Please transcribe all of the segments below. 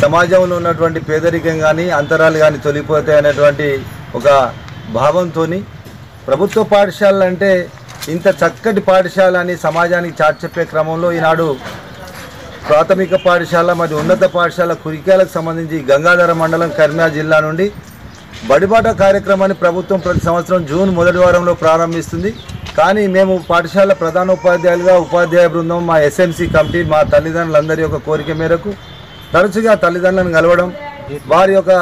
సమాజంలో ఉన్నటువంటి పేదరికం కానీ అంతరాలు కానీ తొలిపోతాయి అనేటువంటి ఒక భావంతో ప్రభుత్వ పాఠశాలలు అంటే ఇంత చక్కటి పాఠశాల అని సమాజానికి చాటి చెప్పే క్రమంలో ఈనాడు ప్రాథమిక పాఠశాల మరియు ఉన్నత పాఠశాల కురికాలకు సంబంధించి గంగాధర మండలం కర్మా జిల్లా నుండి బడిబాట కార్యక్రమాన్ని ప్రభుత్వం ప్రతి సంవత్సరం జూన్ మొదటి వారంలో ప్రారంభిస్తుంది. కానీ మేము పాఠశాల ప్రధాన ఉపాధ్యాయులుగా ఉపాధ్యాయ బృందం మా ఎస్ఎంసీ కమిటీ మా తల్లిదండ్రులందరి యొక్క కోరిక మేరకు తరచుగా తల్లిదండ్రులను కలవడం వారి యొక్క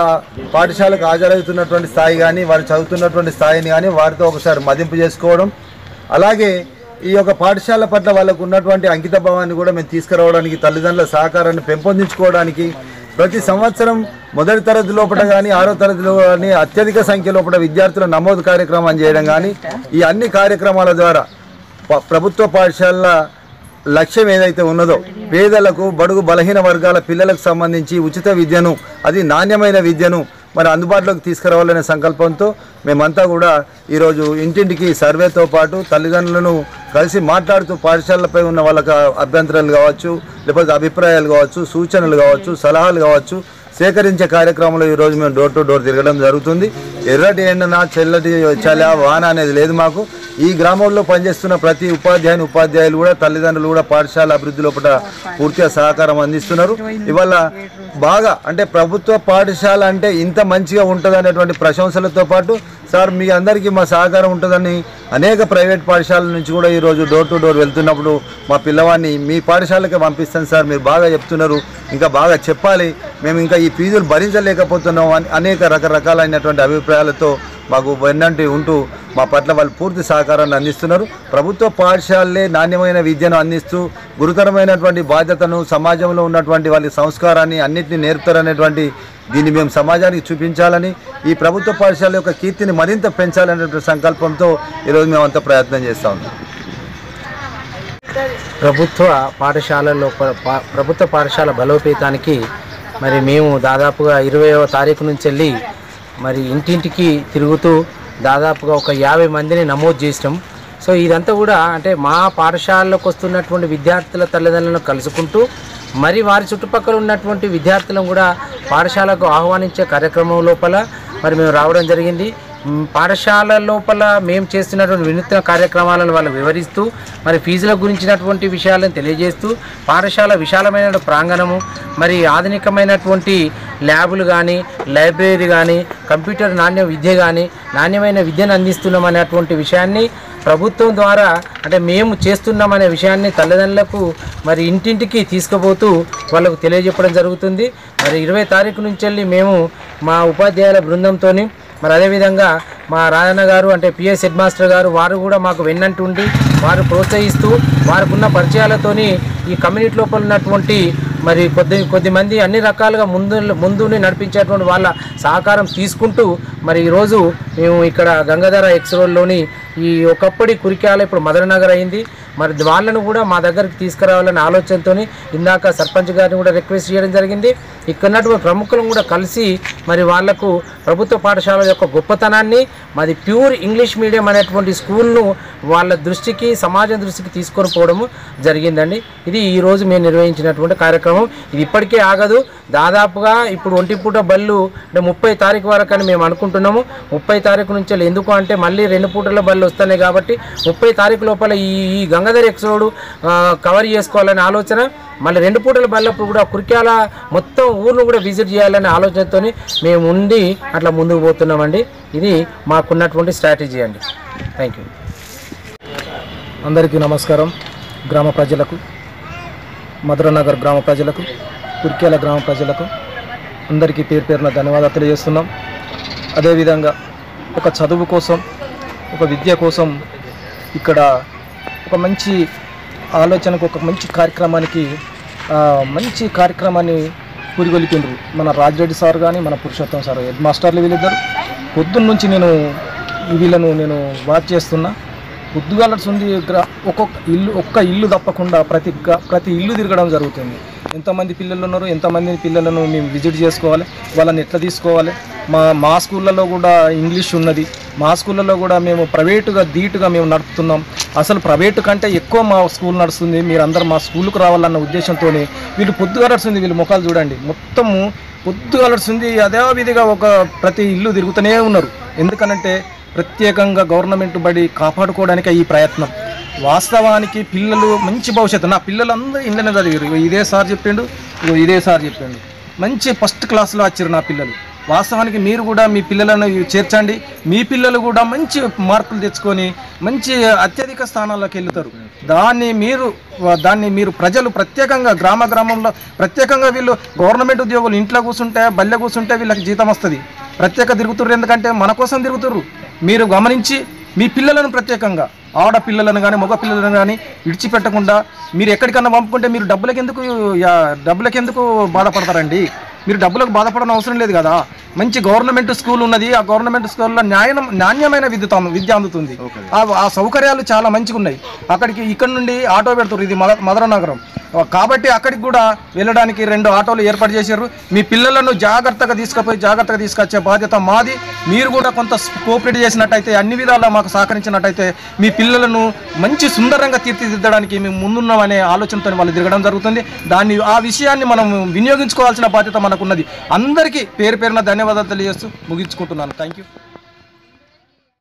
పాఠశాలకు హాజరవుతున్నటువంటి స్థాయి కానీ వారు చదువుతున్నటువంటి స్థాయిని కానీ వారితో ఒకసారి మదింపు చేసుకోవడం. అలాగే ఈ యొక్క పాఠశాల పట్ల వాళ్ళకు ఉన్నటువంటి అంకిత భావాన్ని కూడా మేము తీసుకురావడానికి తల్లిదండ్రుల సహకారాన్ని పెంపొందించుకోవడానికి ప్రతి సంవత్సరం మొదటి తరగతి లోపల కానీ ఆరో తరగతిలో కానీ అత్యధిక సంఖ్య లోపల విద్యార్థుల నమోదు కార్యక్రమం చేయడం కానీ ఈ అన్ని కార్యక్రమాల ద్వారా ప్రభుత్వ పాఠశాలల లక్ష్యం ఏదైతే ఉన్నదో పేదలకు బడుగు బలహీన వర్గాల పిల్లలకు సంబంధించి ఉచిత విద్యను అది నాణ్యమైన విద్యను మరి అందుబాటులోకి తీసుకురావాలనే సంకల్పంతో మేమంతా కూడా ఈరోజు ఇంటింటికి సర్వేతో పాటు తల్లిదండ్రులను కలిసి మాట్లాడుతూ పాఠశాలలపై ఉన్న వాళ్ళకి అభ్యంతరాలు కావచ్చు లేకపోతే అభిప్రాయాలు కావచ్చు సూచనలు కావచ్చు సలహాలు కావచ్చు సేకరించే కార్యక్రమంలో ఈరోజు మేము డోర్ టు డోర్ తిరగడం జరుగుతుంది. ఎర్రటి ఎండన చెల్లటి చల వాన అనేది లేదు మాకు. ఈ గ్రామంలో పనిచేస్తున్న ప్రతి ఉపాధ్యాయుని ఉపాధ్యాయులు కూడా తల్లిదండ్రులు కూడా పాఠశాల అభివృద్ధి లోపల పూర్తిగా సహకారం అందిస్తున్నారు. ఇవాళ బాగా అంటే ప్రభుత్వ పాఠశాల అంటే ఇంత మంచిగా ఉంటుంది అనేటువంటి ప్రశంసలతో పాటు సార్ మీ అందరికీ మా సహకారం ఉంటుందని అనేక ప్రైవేట్ పాఠశాలల నుంచి కూడా ఈరోజు డోర్ టు డోర్ వెళ్తున్నప్పుడు మా పిల్లవాడిని మీ పాఠశాలకే పంపిస్తాను సార్ మీరు బాగా చెప్తున్నారు ఇంకా బాగా చెప్పాలి. మేము ఇంకా ఈ ఫీజులు భరించలేకపోతున్నాం అని అనేక రకరకాలైనటువంటి అభిప్రాయాలతో మాకు వెన్నంటి ఉంటూ మా పట్ల వాళ్ళు పూర్తి సహకారాన్ని అందిస్తున్నారు. ప్రభుత్వ పాఠశాలలే నాణ్యమైన విద్యను అందిస్తూ గురుతరమైనటువంటి బాధ్యతను సమాజంలో ఉన్నటువంటి వాళ్ళ సంస్కారాన్ని అన్నింటినీ నేర్పుతారనేటువంటి దీన్ని మేము సమాజానికి చూపించాలని ఈ ప్రభుత్వ పాఠశాల యొక్క కీర్తిని మరింత పెంచాలనేటువంటి సంకల్పంతో ఈరోజు మేము అంత ప్రయత్నం చేస్తూ ఉన్నాం. ప్రభుత్వ పాఠశాలలో ప- పా- ప్రభుత్వ పాఠశాల బలోపేతానికి మరి మేము దాదాపుగా ఇరవైవ తారీఖు నుంచి వెళ్ళి మరి ఇంటింటికి తిరుగుతూ దాదాపుగా ఒక యాభై మందిని నమోదు చేసినాం. సో ఇదంతా కూడా అంటే మా పాఠశాలలోకి వస్తున్నటువంటి విద్యార్థుల తల్లిదండ్రులను కలుసుకుంటూ మరి వారి చుట్టుపక్కల ఉన్నటువంటి విద్యార్థులను కూడా పాఠశాలకు ఆహ్వానించే కార్యక్రమం లోపల మరి మేము రావడం జరిగింది. పాఠశాల లోపల మేము చేస్తున్నటువంటి వినూత్న కార్యక్రమాలను వాళ్ళు వివరిస్తూ మరి ఫీజుల గురించినటువంటి విషయాలను తెలియజేస్తూ పాఠశాల విశాలమైన ప్రాంగణము మరి ఆధునికమైనటువంటి ల్యాబులు కానీ లైబ్రరీ కానీ కంప్యూటర్ నాణ్య విద్య కానీ నాణ్యమైన విద్యను అందిస్తున్నాం అనేటువంటి విషయాన్ని ప్రభుత్వం ద్వారా అంటే మేము చేస్తున్నామనే విషయాన్ని తల్లిదండ్రులకు మరి ఇంటింటికి తీసుకుపోతూ వాళ్ళకు తెలియజెప్పడం జరుగుతుంది. మరి ఇరవై తారీఖు నుంచి వెళ్ళి మేము మా ఉపాధ్యాయుల బృందంతోని మరి అదేవిధంగా మా రాజన్న గారు అంటే పిఎస్ హెడ్ మాస్టర్ గారు వారు కూడా మాకు వెన్నంటుండి వారు ప్రోత్సహిస్తూ వారికున్న పరిచయాలతోని ఈ కమ్యూనిటీ లోపల ఉన్నటువంటి మరి కొద్ది కొద్దిమంది అన్ని రకాలుగా ముందు ముందుని నడిపించేటువంటి వాళ్ళ సహకారం తీసుకుంటూ మరి ఈరోజు మేము ఇక్కడ గంగాధర ఎక్స్ రోడ్లోని ఈ ఒకప్పటి కురికాల ఇప్పుడు మదననగర్ అయింది. మరి వాళ్ళను కూడా మా దగ్గరికి తీసుకురావాలనే ఆలోచనతో ఇందాక సర్పంచ్ గారిని కూడా రిక్వెస్ట్ చేయడం జరిగింది. ఇక్కడ ఉన్నటువంటి ప్రముఖులను కూడా కలిసి మరి వాళ్ళకు ప్రభుత్వ పాఠశాల యొక్క గొప్పతనాన్ని మాది ప్యూర్ ఇంగ్లీష్ మీడియం అనేటువంటి స్కూల్ను వాళ్ళ దృష్టికి సమాజం దృష్టికి తీసుకొని పోవడము జరిగిందండి. ఇది ఈరోజు మేము నిర్వహించినటువంటి కార్యక్రమం. ఇది ఇప్పటికే ఆగదు. దాదాపుగా ఇప్పుడు ఒంటిపూట బళ్ళు అంటే ముప్పై తారీఖు వరకు అని మేము అనుకుంటున్నాము. ముప్పై తారీఖు నుంచి ఎందుకు అంటే మళ్ళీ రెండు పూటల బళ్ళు వస్తున్నాయి కాబట్టి ముప్పై తారీఖు లోపల ఈ ఈ గంగాధర ఎక్స్ కవర్ చేసుకోవాలనే ఆలోచన. మళ్ళీ రెండు పూటల బళ్ళప్పుడు కూడా కురిక్యాల మొత్తం ఊర్ను కూడా విజిట్ చేయాలనే ఆలోచనతో మేము ఉండి అట్లా ముందుకు పోతున్నామండి. ఇది మాకున్నటువంటి స్ట్రాటజీ అండి. థ్యాంక్ యూ అందరికీ నమస్కారం. గ్రామ ప్రజలకు మధురనగర్ గ్రామ ప్రజలకు కుర్కేల గ్రామ ప్రజలకు అందరికీ పేరు పేరున ధన్యవాదాలు తెలియజేస్తున్నాం. అదేవిధంగా ఒక చదువు కోసం ఒక విద్య కోసం ఇక్కడ ఒక మంచి ఆలోచనకు ఒక మంచి కార్యక్రమానికి మంచి కార్యక్రమాన్ని పురిగొలిపిండ్రు మన రాజిరెడ్డి సార్ కానీ మన పురుషోత్తం సార్. హెడ్ మాస్టర్లు వీళ్ళిద్దరు. పొద్దున్న నుంచి నేను వీళ్ళను నేను వాచ్ చేస్తున్నా. పొద్దుగాలస్తుంది ఉంది ఒక్కొక్క ఇల్లు ఒక్క ఇల్లు తప్పకుండా ప్రతి గ- ప్రతి ఇల్లు తిరగడం జరుగుతుంది. ఎంతమంది పిల్లలు ఉన్నారు ఎంతమంది పిల్లలను మేము విజిట్ చేసుకోవాలి వాళ్ళని ఎట్లా తీసుకోవాలి? మా మా స్కూళ్ళలో కూడా ఇంగ్లీష్ ఉన్నది. మా స్కూళ్ళలో కూడా మేము ప్రైవేటుగా ధీటుగా మేము నడుపుతున్నాం. అసలు ప్రైవేటు కంటే ఎక్కువ మా స్కూల్ నడుస్తుంది. మీరందరూ మా స్కూల్కి రావాలన్న ఉద్దేశంతో వీళ్ళు పొద్దుగా నడుస్తుంది వీళ్ళు ముఖాలు చూడండి. మొత్తము పొద్దుగా నడుస్తుంది అదే విధిగా ఒక ప్రతి ఇల్లు తిరుగుతూనే ఉన్నారు. ఎందుకనంటే ప్రత్యేకంగా గవర్నమెంట్ బడి కాపాడుకోవడానికి ఈ ప్రయత్నం. వాస్తవానికి పిల్లలు మంచి భవిష్యత్తు. నా పిల్లలందరూ ఇంట్లోనే చదివారు ఇదే సార్ చెప్పిండు ఇగో ఇదే సార్ చెప్పిండు. మంచి ఫస్ట్ క్లాస్లో వచ్చారు నా పిల్లలు. వాస్తవానికి మీరు కూడా మీ పిల్లలను చేర్చండి. మీ పిల్లలు కూడా మంచి మార్కులు తెచ్చుకొని మంచి అత్యధిక స్థానాల్లోకి వెళ్తారు. దాన్ని మీరు దాన్ని మీరు ప్రజలు ప్రత్యేకంగా గ్రామ గ్రామంలో ప్రత్యేకంగా వీళ్ళు గవర్నమెంట్ ఉద్యోగులు ఇంట్లో కూర్చుంటే బల్లె కూర్చుంటే వీళ్ళకి జీతం వస్తుంది. ప్రత్యేక తిరుగుతుర్రు ఎందుకంటే మన కోసం తిరుగుతుర్రు. మీరు గమనించి మీ పిల్లలను ప్రత్యేకంగా ఆడపిల్లలను కానీ మగ పిల్లలను కానీ విడిచిపెట్టకుండా మీరు ఎక్కడికన్నా పంపుకుంటే మీరు డబ్బులకి ఎందుకు డబ్బులకి ఎందుకు బాధపడతారండి? మీరు డబ్బులకు బాధపడడం అవసరం లేదు కదా. మంచి గవర్నమెంట్ స్కూల్ ఉన్నది. ఆ గవర్నమెంట్ స్కూల్లో న్యాయం నాణ్యమైన విద్యుత్ అందు- విద్య అందుతుంది. ఆ- ఆ సౌకర్యాలు చాలా మంచిగా ఉన్నాయి అక్కడికి ఇక్కడ నుండి ఆటో పెడుతున్నారు ఇది మద నగరం కాబట్టి అక్కడికి కూడా వెళ్ళడానికి రెండు ఆటోలు ఏర్పాటు చేశారు. మీ పిల్లలను జాగ్రత్తగా తీసుకుపోయి జాగ్రత్తగా తీసుకొచ్చే బాధ్యత మాది. మీరు కూడా కొంత కోఆపరేట్ చేసినట్టయితే అన్ని విధాలా మాకు సహకరించినట్టయితే మీ పిల్లలను మంచి సుందరంగా తీర్చిదిద్దడానికి మేము ముందున్నామనే ఆలోచనతో వాళ్ళు తిరగడం జరుగుతుంది. దాన్ని ఆ విషయాన్ని మనం వినియోగించుకోవాల్సిన బాధ్యత మనకున్నది. అందరికీ పేరు పేరున ధన్యవాదాలు తెలియజేస్తూ ముగించుకుంటున్నాను. Thank you